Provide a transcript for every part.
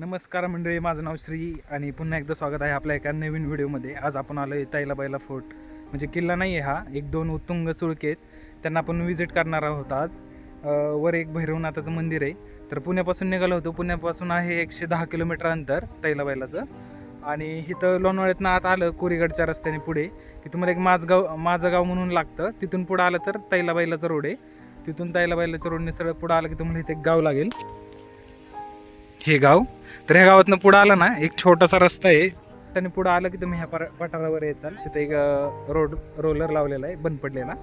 नमस्कार मंडळी माझं नाव श्री आणि पुन्हा एकदा स्वागत आहे आपल्या एका नवीन व्हिडिओमध्ये. आज आपण आलो आहे तैलाबाईला फोर्ट. म्हणजे किल्ला नाही आहे हा एक दोन उत्तुंग सुळके आहेत. त्यांना आपण व्हिजिट करणार आहोत आज. वर एक भैरवनाथाचं मंदिर आहे. तर पुण्यापासून निघालो होतो. पुण्यापासून आहे एकशे दहा किलोमीटर अंतर तैलाबाईलाचं. आणि इथं लोणावळ्यातनं आत आलं कोरीगडच्या रस्त्याने पुढे की तुम्हाला एक माझगाव माझं गाव म्हणून लागतं. तिथून पुढं आलं तर तैलाबाईलाचा रोड आहे. तिथून तैलाबाईलाच्या रोडने सगळं पुढं आलं की तुम्हाला इथे एक गाव लागेल. हे गाव. तर ह्या गावातनं पुढं आलं ना एक छोटासा रस्ता आहे. त्याने पुढं आलं की तुम्ही ह्या पर पठारावर याचाल तिथे एक रोड रोलर लावलेला आहे बंद पडलेला.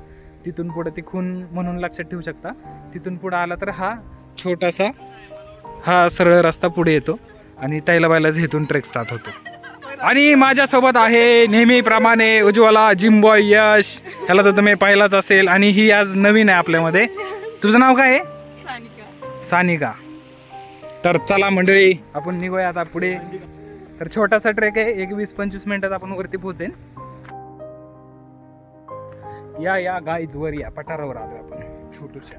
तिथून पुढं ती खून म्हणून लक्षात ठेवू शकता. तिथून पुढं आला तर हा छोटासा हा सरळ रस्ता पुढे येतो आणि तैलाबाईलाच इथून ट्रेक स्टार्ट होतो. आणि माझ्यासोबत आहे नेहमीप्रमाणे उज्ज्वला जिम्बॉय यश. ह्याला तर तुम्ही पाहिलाच असेल आणि ही आज नवीन आहे आपल्यामध्ये. तुझं नाव काय आहे? सानिका. सानिका. तर चला मंडळी. आपण निघूया आता पुढे. तर छोटासा ट्रेक आहे एक वीस पंचवीस मिनिटात आपण वरती पोहोचेन. या या गाईज वर या पठारावर आलो आपण छोटूशा.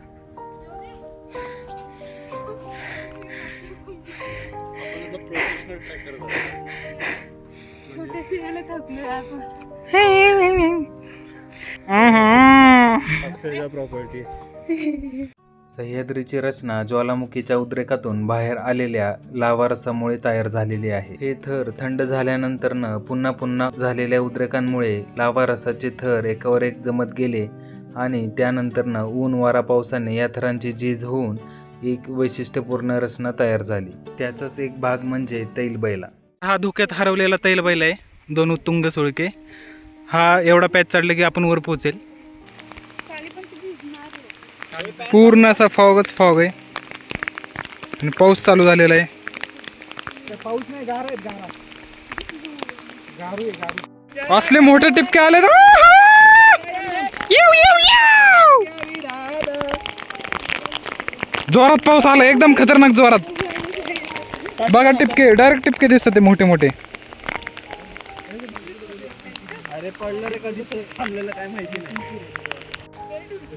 आपण. प्रॉपर्टी सह्याद्रीची रचना ज्वालामुखीच्या उद्रेकातून बाहेर आलेल्या लावारसामुळे तयार झालेली आहे. हे थर थंड झाल्यानंतरनं पुन्हा पुन्हा झालेल्या उद्रेकांमुळे लावारसाचे थर एकावर एक जमत गेले आणि त्यानंतरनं ऊन वारा पावसाने या थरांची झीज होऊन एक वैशिष्ट्यपूर्ण रचना तयार झाली. त्याचाच एक भाग म्हणजे तैलबैला. हा धुक्यात हरवलेला तैलबैल आहे. दोन उत्तुंग सुळके. हा एवढा पॅच चढले की आपण वर पोहोचेल. पूर्ण असा फॉगच फॉग आहे. आणि पाऊस चालू झालेला आहे. पाऊस नाही गार आहेत गारा गारू आहे गारू असले मोठे टिपके आले जोरात पाऊस आला एकदम खतरनाक जोरात. बघा टिपके डायरेक्ट टिपके दिसतात ते मोठे मोठे. अरे पडलं रे कधी काय माहिती नाही.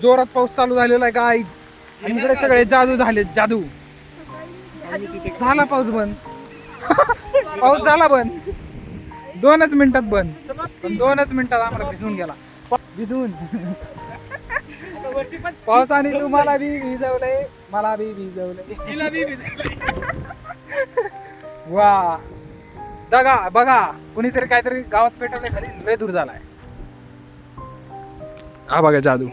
जोरात पाऊस चालू झालेला आहे गाईज आणि इकडे सगळे जादू झाले जादू. झाला पाऊस बंद. पाऊस झाला बंद. दोनच मिनिटात बंद. पण दोनच मिनिटात आम्हाला भिजून गेला. भिजून पावसाने तुम्हाला बी भिजवलंय मला बी भिजवलंय. वा. बघा बघा. कुणीतरी काहीतरी गावात पेटवलंय खाली लय दूर झालाय. हा बघा जादू.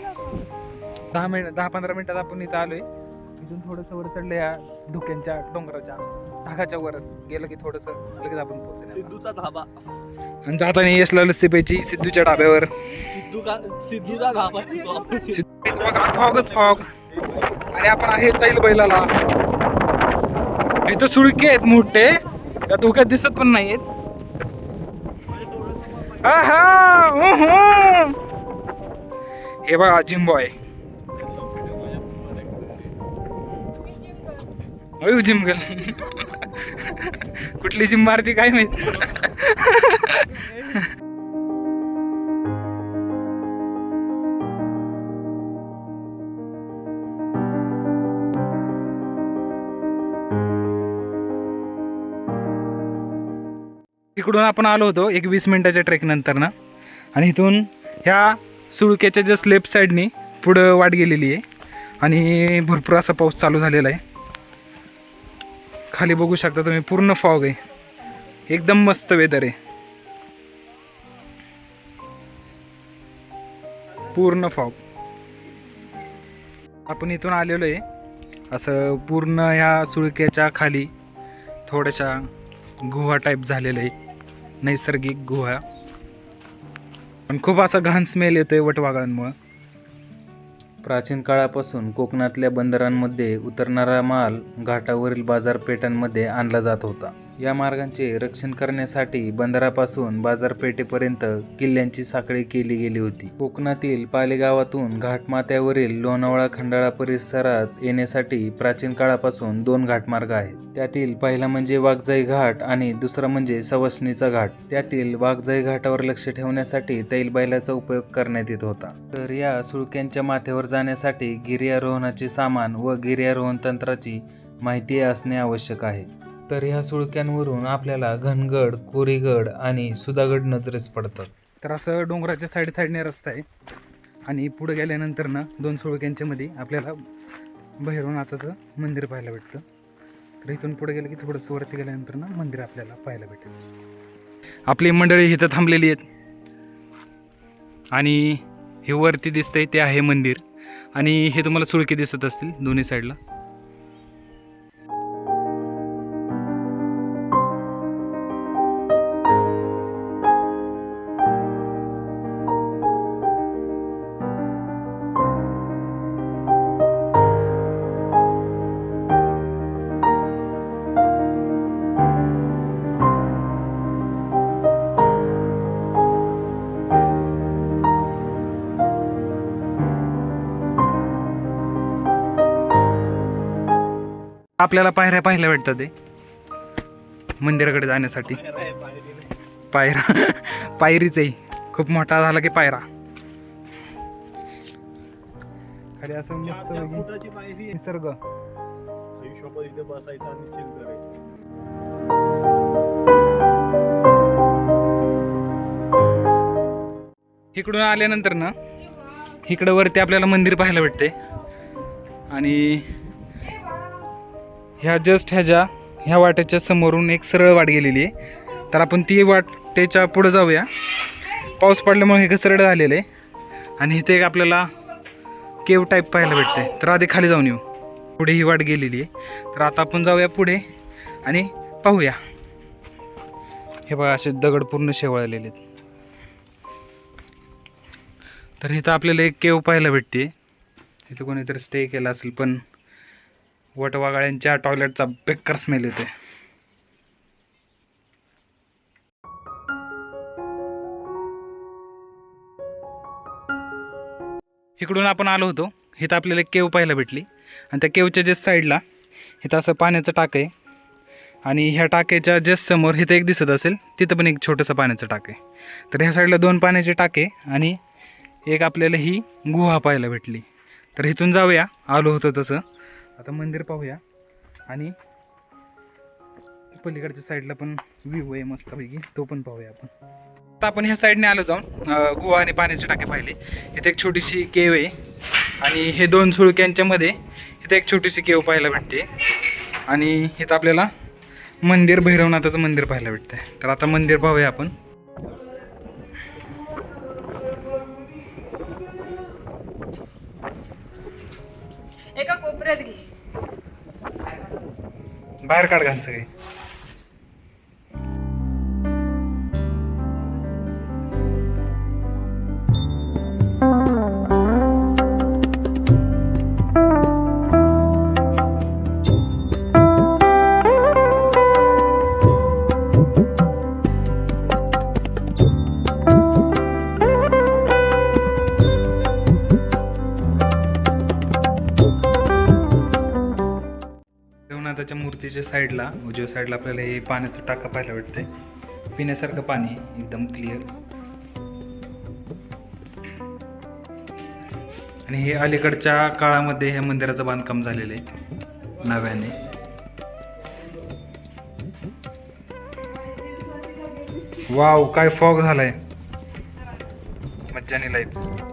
दहा मिनिट दहा पंधरा मिनिटात आपण इथं आलोय. इथून थोडस वर चढलं या धुक्यांच्या डोंगराच्या ढगाच्या वर. गेलं की थोडस लगेच आपण पोहोचलो सिद्धूचा धाबा. आणि जाताना यसला लस्सी प्यायची सिद्धूच्या सिद्धू का सिद्धूचा धाबा तो आपण. सिद्धू- सिद्धूच बघा फॉगच फॉग. आणि आपण आहे तैल बैलाला. इथं सुळके आहेत मोठे. त्या धुक्यात दिसत पण आहा, उहुं. हे बघा जिम्बॉय अयो जिम गेल कुठली जिम मारती काय माहीत? इकडून आपण आलो होतो एक वीस मिनिटाच्या ट्रेक नंतर ना. आणि इथून ह्या सुळक्याच्या जस्ट लेफ्ट साईडनी पुढं वाट गेलेली आहे. आणि भरपूर असा पाऊस चालू झालेला आहे. खाली बघू शकता तुम्ही पूर्ण फॉग आहे. एकदम मस्त वेदर आहे. पूर्ण फॉग आपण इथून आलेलो आहे. असं पूर्ण ह्या सुळक्याच्या खाली थोड्याशा गुहा टाईप झालेलं आहे. नैसर्गिक गुहा. पण खूप असा घाण स्मेल येतो आहे वटवागळांमुळं प्राचीन काळापासून कोकणातल्या बंदरांमध्ये उतरणारा माल घाटावरील बाजारपेठांमध्ये आणला जात होता. या मार्गांचे रक्षण करण्यासाठी बंदरापासून बाजारपेठेपर्यंत किल्ल्यांची साखळी केली गेली होती. कोकणातील पालेगावातून घाटमाथ्यावरील लोणावळा खंडाळा परिसरात येण्यासाठी प्राचीन काळापासून दोन घाटमार्ग आहेत. त्यातील पहिला म्हणजे वाघजाई घाट आणि दुसरा म्हणजे सवसणीचा घाट. त्यातील वाघजाई घाटावर लक्ष ठेवण्यासाठी तैलबैलाचा उपयोग करण्यात येत होता. तर या सुळक्यांच्या माथ्यावर जाण्यासाठी गिर्यारोहणाचे सामान व गिर्यारोहण तंत्राची माहिती असणे आवश्यक आहे. तर ह्या सुळक्यांवरून आपल्याला घनगड कोरीगड आणि सुधागड नजरेस पडतात. तर असं डोंगराच्या साईड साईडने रस्ता आहे. आणि पुढे गेल्यानंतर ना दोन सुळक्यांच्या मध्ये आपल्याला भैरवनाथाचं मंदिर पाहायला भेटतं. तर इथून पुढे गेलं की थोडंसं वरती गेल्यानंतर ना मंदिर आपल्याला पाहायला भेटेल. आपली मंडळी इथं थांबलेली आहेत. आणि हे वरती दिसतंय ते आहे मंदिर. आणि हे तुम्हाला सुळके दिसत असतील दोन्ही साईडला. आपल्याला पायऱ्या पाहायला भेटतात ते. मंदिराकडे जाण्यासाठी. पायरा. पायरीच आहे. खूप मोठा झाला की पायरा. खाली असं मस्त. निसर्ग. आयुष्यभर इथे बसायचं आणि चिल करायचं. इकडून आल्यानंतर ना इकडं वरती आपल्याला मंदिर पाहायला भेटते. आणि ह्या जस्ट ह्याच्या ह्या वाटेच्या समोरून एक सरळ वाट गेलेली आहे. तर आपण ती वाटेच्या पुढं जाऊया. पाऊस पडल्यामुळे हे सरळ झालेलं आहे. आणि इथे एक आपल्याला केव टाईप पाहायला भेटते तर आधी खाली जाऊन येऊ. पुढे ही वाट गेलेली आहे. तर आता आपण जाऊया पुढे आणि पाहूया. हे बघा असे दगड पूर्ण शेवळलेले आहेत. तर इथं आपल्याला एक केव पाहायला भेटते इथं कोणीतरी स्टे केला असेल पण वटवागाळ्यांच्या टॉयलेटचा बेकार स्मेल येते. इकडून आपण आलो होतो. इथं आपल्याला एक केव पाहायला भेटली. आणि त्या केवच्या जस्ट साईडला इथं असं पाण्याचं टाक आहे. आणि ह्या टाक्याच्या जस्ट समोर इथं एक दिसत असेल तिथं पण एक छोटंसं पाण्याचं टाक आहे. तर ह्या साईडला दोन पाण्याचे टाके आणि एक आपल्याला ही गुहा पाहायला भेटली. तर इथून जाऊया. आलो होतो तसं. आता मंदिर पाहूया. आणि पलीकडच्या साईडला पण व्ह्यू आहे मस्तपैकी. तो पण पाहूया आपण. आता आपण ह्या साईडने आलो जाऊन गुहा आणि पाण्याचे टाके पाहिले. इथे एक छोटीशी केव आहे. आणि हे दोन सुळक्यांच्यामध्ये इथे एक छोटीशी केव पाहायला भेटते. आणि इथं आपल्याला मंदिर भैरवनाथाचं मंदिर पाहायला भेटतं तर आता मंदिर पाहूया आपण. परत घे. बाहेर काढ घाल काही. मूर्तीच्या साईडला उजव्या साईडला आपल्याला हे पाण्याचं टाका पाहायला भेटते पिण्यासारखं पाणी एकदम क्लिअर आणि हे अलीकडच्या काळामध्ये ह्या मंदिराचं बांधकाम झालेलं आहे नव्याने. वाव काय फॉग झालाय. मज्जाने लाईफ.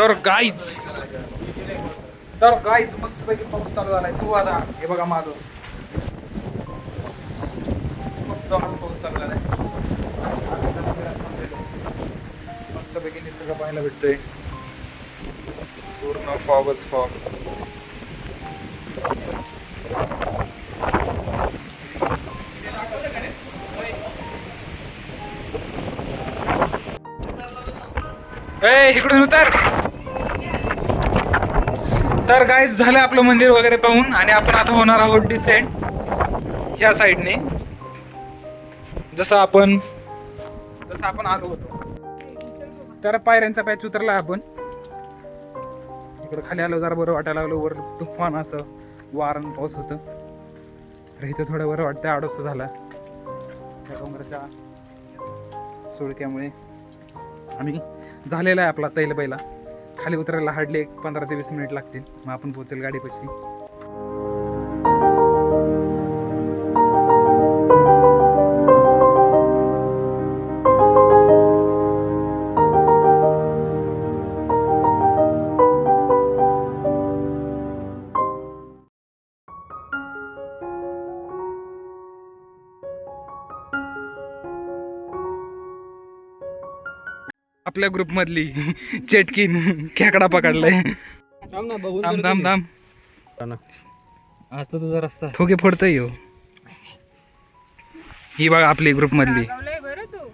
तर गाईच तर गाईच मस्त पैकी पाऊस चालू झालाय. तू आता हे बघा माझं मस्त जोरात पाऊस चालू झालाय. मस्त पैकी निसर्ग पाहायला भेटतोय. पूर्ण फॉगच फॉग ए इकडून उतर. तर गाईज झालं आपलं मंदिर वगैरे पाहून आणि आपण आता होणार आहोत डिसेंड ह्या साईडने जसं आपण जसं आपण आलो होतो. तर पायऱ्यांचा पॅच उतरला आपण. इकडं खाली आलो जरा बरं वाटायला लागलो वर तुफान असं वारण पाऊस होतं. तर इथं थोडं बरं वाटतं आडोस झाला. त्या डोंगराच्या सुळक्यामुळे. आणि झालेला आहे आपला तैल पहिला खाली उतरायला हार्डली एक पंधरा ते वीस मिनिट लागतील. मग आपण पोचेल गाडीपाशी. आपल्या ग्रुपमधली चेटकीन खेकडा पकडलाय. थांब थांब थांब आज तर तुझा रस्ता ठोके फोडतोय हो ही बघा आपली ग्रुपमधली रागावलंय बरं तू.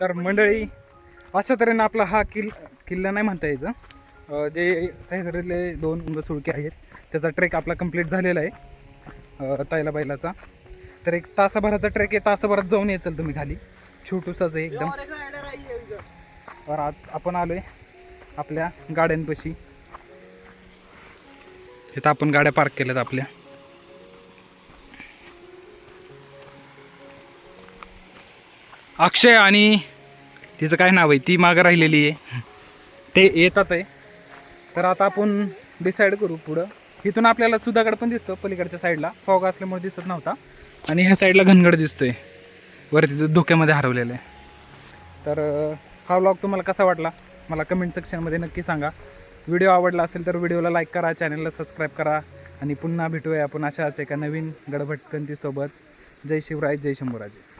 तर मंडळी अशा तऱ्हेनं आपला हा किल किल्ला नाही म्हणता यायचं. जे सह्याद्रीतले दोन उंग सुळके आहेत त्याचा ट्रेक आपला कंप्लीट झालेला आहे. तायला बैलाचा. तर एक तासाभराचा ट्रेक आहे तासाभरात जाऊन यायचं तुम्ही खाली. छोटूसाच आहे एकदम. तर आत आपण आलोय आपल्या गाड्यांपाशी. तिथं आपण गाड्या पार्क केल्यात आपल्या. अक्षय आणि तिचं काय नाव आहे? ती मागं राहिलेली आहे. ते येतात आहे. तर आता आपण डिसाईड करू पुढं. इथून आपल्याला सुधागड पण दिसतो पलीकडच्या साईडला फॉग असल्यामुळे दिसत नव्हता. आणि ह्या साईडला घनगड दिसतोय. वरती धुक्यामध्ये धोक्यामध्ये हरवलेलं आहे. तर हा व्लॉग तुम्हाला कसा वाटला? मला कमेंट सेक्शनमध्ये नक्की सांगा. व्हिडिओ आवडला असेल तर व्हिडिओला लाईक करा चॅनलला सबस्क्राईब करा आणि पुन्हा भेटूया आपण अशाच एका नवीन गडभटकंतीसोबत. जय शिवराय जय शंभूराजे.